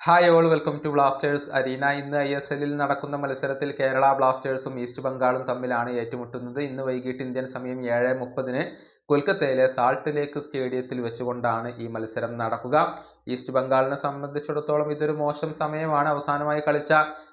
Hi all welcome to Blasters arena ഇന്ന് I S എല്ലിൽ നടക്കുന്ന മത്സരത്തിൽ കേരള ബ്ലാസ്റ്റേഴ്സും ഈസ്റ്റ് ബംഗാളും തമ്മിലാണ് ഏറ്റുമുട്ടുന്നത്. ഇന്ന് വൈകിട്ട് ഇന്ത്യൻ സമയം ഏഴ് മുപ്പതിന് കൊൽക്കത്തയിലെ സാൾട്ട് ലേക്ക് സ്റ്റേഡിയത്തിൽ വെച്ചുകൊണ്ടാണ് ഈ മത്സരം നടക്കുക. ഈസ്റ്റ് ബംഗാളിനെ സംബന്ധിച്ചിടത്തോളം ഇതൊരു മോശം സമയമാണ്. അവസാനമായി കളിച്ച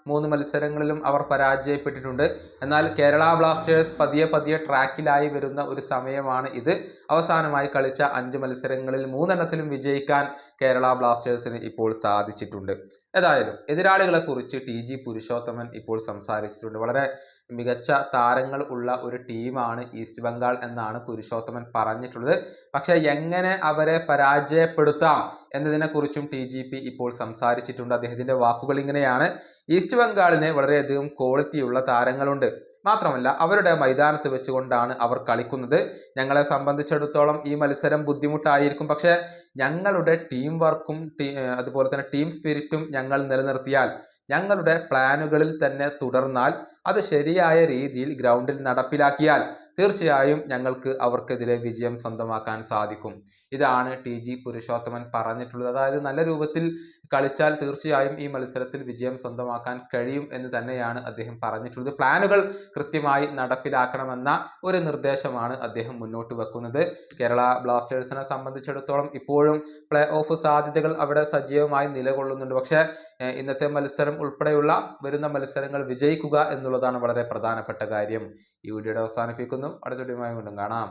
മൂന്ന് മത്സരങ്ങളിലും അവർ പരാജയപ്പെട്ടിട്ടുണ്ട്. എന്നാൽ കേരള ബ്ലാസ്റ്റേഴ്സ് പതിയെ പതിയെ ട്രാക്കിലായി വരുന്ന ഒരു സമയമാണ് ഇത്. അവസാനമായി കളിച്ച അഞ്ച് മത്സരങ്ങളിൽ മൂന്നെണ്ണത്തിലും വിജയിക്കാൻ കേരള ബ്ലാസ്റ്റേഴ്സിന് ഇപ്പോൾ സാധിച്ചിട്ടുണ്ട്. ഏതായാലും എതിരാളികളെ കുറിച്ച് ടി ജി പുരുഷോത്തമൻ ഇപ്പോൾ സംസാരിച്ചിട്ടുണ്ട്. വളരെ മികച്ച താരങ്ങൾ ഉള്ള ഒരു ടീമാണ് ഈസ്റ്റ് ബംഗാൾ എന്നാണ് പുരുഷോത്തമൻ പറഞ്ഞിട്ടുള്ളത്. പക്ഷെ എങ്ങനെ അവരെ പരാജയപ്പെടുത്താം? എന്നതിനെക്കുറിച്ചും ടി ജി പി ഇപ്പോൾ സംസാരിച്ചിട്ടുണ്ട്. അദ്ദേഹത്തിന്റെ വാക്കുകൾ ഇങ്ങനെയാണ്. ഈസ്റ്റ് ബംഗാളിന് വളരെയധികം ക്വാളിറ്റിയുള്ള താരങ്ങളുണ്ട്. മാത്രമല്ല അവരുടെ മൈതാനത്ത് വെച്ചുകൊണ്ടാണ് അവർ കളിക്കുന്നത്. ഞങ്ങളെ സംബന്ധിച്ചിടത്തോളം ഈ മത്സരം ബുദ്ധിമുട്ടായിരിക്കും. പക്ഷേ ഞങ്ങളുടെ ടീം വർക്കും അതുപോലെ തന്നെ ടീം സ്പിരിറ്റും ഞങ്ങൾ നിലനിർത്തിയാൽ ഞങ്ങളുടെ പ്ലാനുകളിൽ തന്നെ തുടർന്നാൽ അത് ശരിയായ രീതിയിൽ ഗ്രൗണ്ടിൽ നടപ്പിലാക്കിയാൽ തീർച്ചയായും ഞങ്ങൾക്ക് അവർക്കെതിരെ വിജയം സ്വന്തമാക്കാൻ സാധിക്കും. ഇതാണ് ടി ജി പുരുഷോത്തമൻ പറഞ്ഞിട്ടുള്ളത്. അതായത് നല്ല രൂപത്തിൽ കളിച്ചാൽ തീർച്ചയായും ഈ മത്സരത്തിൽ വിജയം സ്വന്തമാക്കാൻ കഴിയും എന്ന് തന്നെയാണ് അദ്ദേഹം പറഞ്ഞിട്ടുള്ളത്. പ്ലാനുകൾ കൃത്യമായി നടപ്പിലാക്കണമെന്ന ഒരു നിർദ്ദേശമാണ് അദ്ദേഹം മുന്നോട്ട് വെക്കുന്നത്. കേരള ബ്ലാസ്റ്റേഴ്സിനെ സംബന്ധിച്ചിടത്തോളം ഇപ്പോഴും പ്ലേ ഓഫ് സാധ്യതകൾ അവിടെ സജീവമായി നിലകൊള്ളുന്നുണ്ട്. പക്ഷേ ഇന്നത്തെ മത്സരം ഉൾപ്പെടെയുള്ള വരുന്ന മത്സരങ്ങൾ വിജയിക്കുക എന്നുള്ളതാണ് വളരെ പ്രധാനപ്പെട്ട കാര്യം. ഈ വീഡിയോയുടെ അവസാനിപ്പിക്കുന്നു. അടുത്ത വീഡിയോയുമായി വീണ്ടും കാണാം.